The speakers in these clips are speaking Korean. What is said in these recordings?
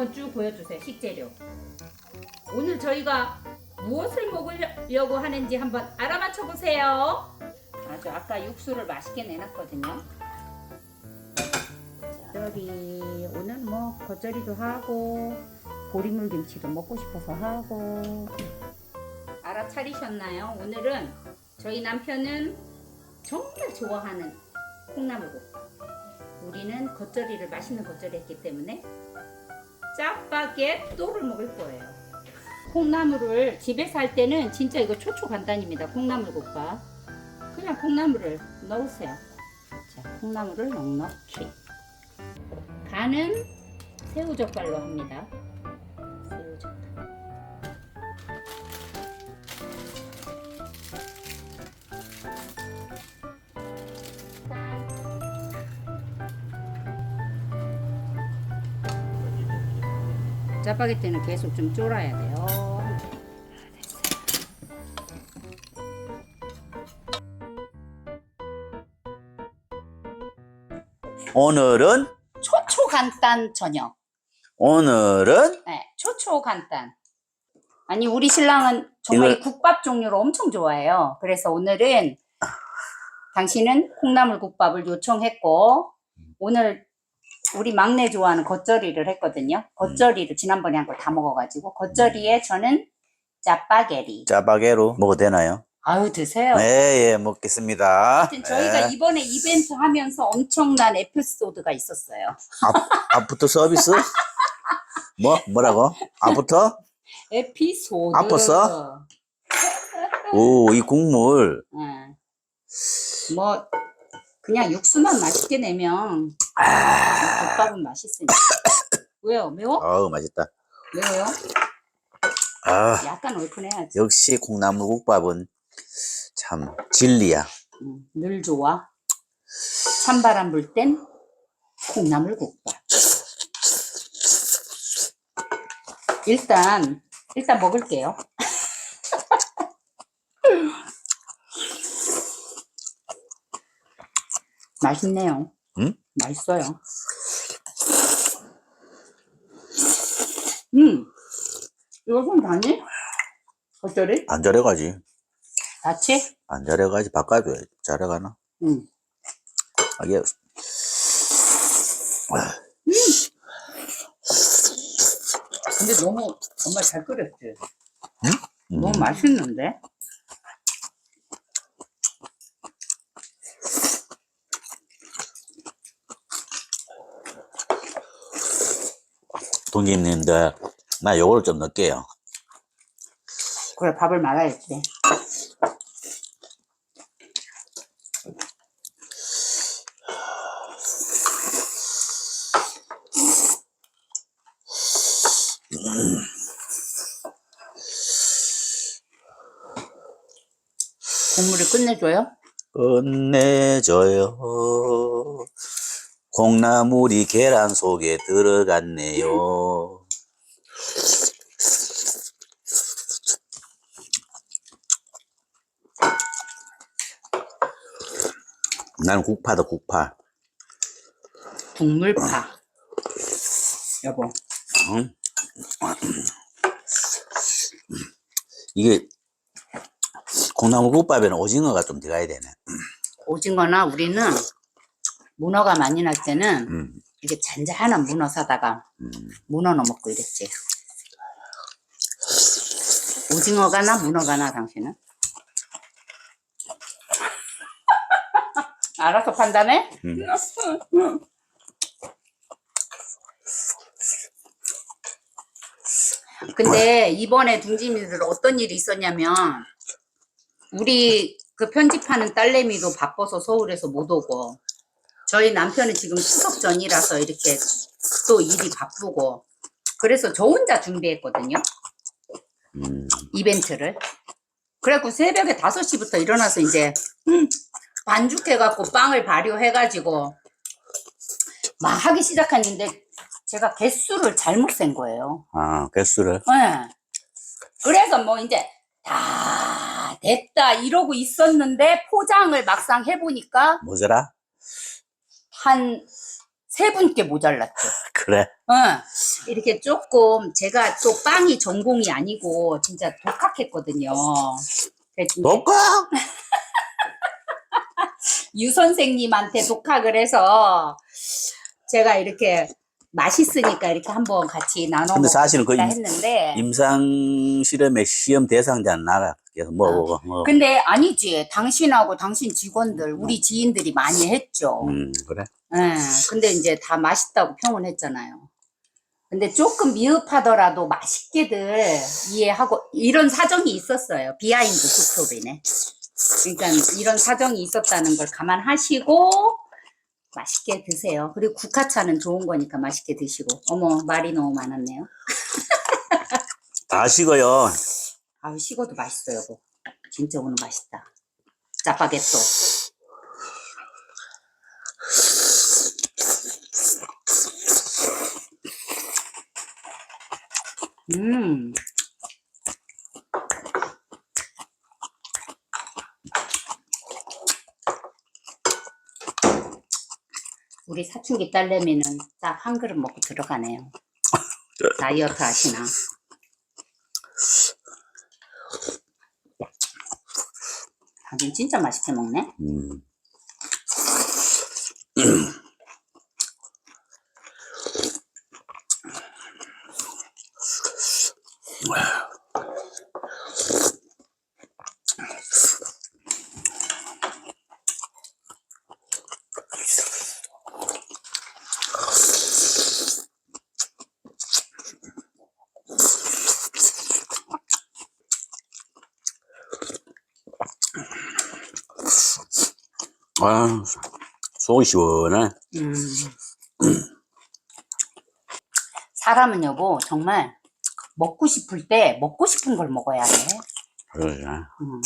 한번 쭉 보여주세요. 식재료. 오늘 저희가 무엇을 먹으려고 하는지 한번 알아맞혀 보세요. 아주 아까 육수를 맛있게 내놨거든요. 겉절이 오늘 뭐 겉절이도 하고 보리물 김치도 먹고 싶어서 하고 알아차리셨나요? 오늘은 저희 남편은 정말 좋아하는 콩나물국밥. 우리는 겉절이를 맛있는 겉절이 했기 때문에 짜파게또를 먹을 거예요. 콩나물을 집에서 할 때는 진짜 이거 초초 간단입니다. 콩나물 국밥. 그냥 콩나물을 넣으세요. 자, 콩나물을 넉넉히. 간은 새우 젓갈로 합니다. 짜파게티는 계속 좀 쫄아야 돼요. 오늘은 초초 간단 저녁. 오늘은 네, 초초 간단. 아니 우리 신랑은 정말 이걸- 국밥 종류를 엄청 좋아해요. 그래서 오늘은 당신은 콩나물 국밥을 요청했고 오늘 우리 막내 좋아하는 겉절이를 했거든요. 겉절이를 지난번에 한 걸 다 먹어가지고 겉절이에 저는 짜파게리. 짜파게로 먹어도 되나요? 아유 드세요. 네, 예, 먹겠습니다. 하여튼 저희가 네. 이번에 이벤트 하면서 엄청난 에피소드가 있었어요. 앞, 앞부터 서비스? 뭐? 뭐라고? 앞부터? 에피소드. 아팠어? 오, 이 국물. 예. 뭐 그냥 육수만 맛있게 내면 아, 국밥은 맛있으니까. 왜요? 매워? 어우, 맛있다. 매워요? 아, 약간 얼큰해야지. 역시 콩나물 국밥은 참 진리야. 음, 늘 좋아. 찬바람 불 땐 콩나물 국밥. 일단 일단 먹을게요. 맛있네요. 응? 맛있어요. 음, 이거 좀 다니? 겉절이? 안 자려가지. 다치? 안 자려가지. 바꿔줘야지. 자려가나? 응. 아, 예. 근데 너무 정말 잘 끓였지. 음. 너무 맛있는데? 동기님들, 나 요거를 좀 넣을게요. 그래 밥을 말아야지. 국물을 끝내줘요? 끝내줘요. 콩나물이 계란 속에 들어갔네요. 나는 국파다, 국파. 국물파. 여보. 응? 이게 콩나물 국밥에는 오징어가 좀 들어가야 되네. 오징어나 우리는 문어가 많이 날 때는 음, 이게 잔잔한 문어 사다가 음. 문어 넣어 먹고 이랬지. 오징어가 나 문어가 나 당신은? 알아서 판단해? 음. 근데 이번에 둥지미들 어떤 일이 있었냐면 우리 그 편집하는 딸내미도 바빠서 서울에서 못 오고 저희 남편은 지금 추석 전이라서 이렇게 또 일이 바쁘고 그래서 저 혼자 준비했거든요 음. 이벤트를 그래갖고 새벽에 5시부터 일어나서 이제 음, 반죽해갖고 빵을 발효해가지고 막 하기 시작했는데 제가 개수를 잘못 센 거예요 아, 개수를. 네. 그래서 뭐 이제 다 됐다 이러고 있었는데 포장을 막상 해보니까 뭐더라? 한 세 분께 모자랐죠. 그래. 응. 이렇게 조금 제가 또 빵이 전공이 아니고 진짜 독학했거든요. 그래서? 유 선생님한테 독학을 해서 제가 이렇게 맛있으니까 이렇게 한번 같이 나눠 근데 사실은 그 임- 했는데 임상 실험의 시험 대상자는 나라 계속 먹어보고. 뭐. 근데 아니지 당신하고 당신 직원들 우리 지인들이 많이 했죠. 음, 그래. 예, 근데 이제 다 맛있다고 평은 했잖아요. 근데 조금 미흡하더라도 맛있게들 이해하고 이런 사정이 있었어요. 비하인드 스토리네. 그러니까 이런 사정이 있었다는 걸 감안하시고 맛있게 드세요. 그리고 국화차는 좋은 거니까 맛있게 드시고. 어머 말이 너무 많았네요. 다 식어요. 아우 식어도 맛있어요, 여보. 진짜 오늘 맛있다. 짜파게토. 음. 우리 사춘기 딸내미는 딱 한 그릇 먹고 들어가네요. 다이어트 하시나? 다들 진짜 맛있게 먹네. 음. 아, 속이 시원해. 음. 사람은 여보 정말 먹고 싶을 때 먹고 싶은 걸 먹어야 돼. 그래. 음.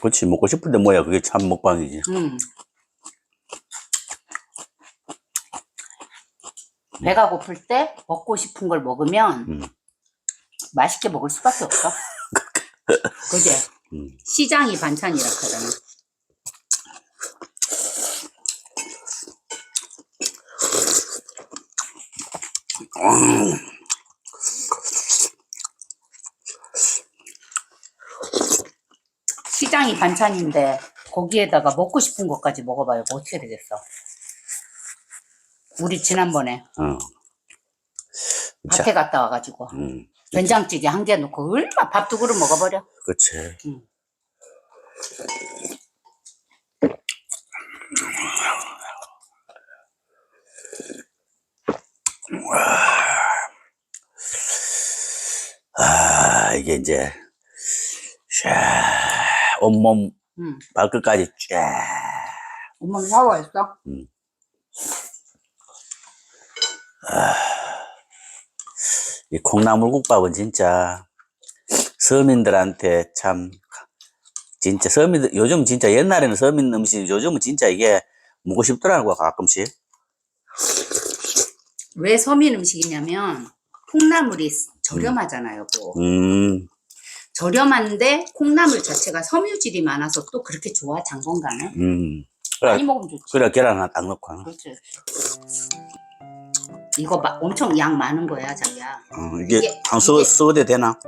그렇지. 먹고 싶을 때 뭐야. 그게 참 먹방이지. 음. 배가 고플 때 먹고 싶은 걸 먹으면 음. 맛있게 먹을 수밖에 없어. 그지? 음. 시장이 반찬이라 하잖아. 시장이 반찬인데 거기에다가 먹고 싶은 것까지 먹어봐요. 뭐 어떻게 되겠어? 우리 지난번에 어. 자, 밭에 갔다 와가지고 음. 된장찌개 한 개 넣고 얼마 밥두 그릇 먹어버려. 그치. 음. 아, 이게 이제, 샤, 온몸 응. 발끝까지 쫙. 엄마 샤워했어? 이 콩나물국밥은 진짜 서민들한테 참 진짜 서민들 요즘 진짜 옛날에는 서민 음식 요즘은 진짜 이게 먹고 싶더라고 가끔씩 왜 서민 음식이냐면 콩나물이 저렴하잖아요, 뭐. 음 저렴한데 콩나물 자체가 섬유질이 많아서 또 그렇게 좋아 장 건강에 음. 많이 그래, 먹으면 좋지. 그래 계란 하나 딱 넣고 그렇지. 이거 마- 엄청 양 많은 거야, 자기야. 어, 이게 이게- 한 써, 이게- 써도 되나?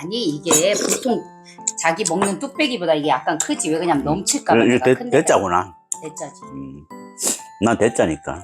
아니 이게 보통 자기 먹는 뚝배기보다 이게 약간 크지. 왜 그냥 넘칠까 봐. 이게 내가 대, 대짜구나 대짜지. 음. 난 대짜니까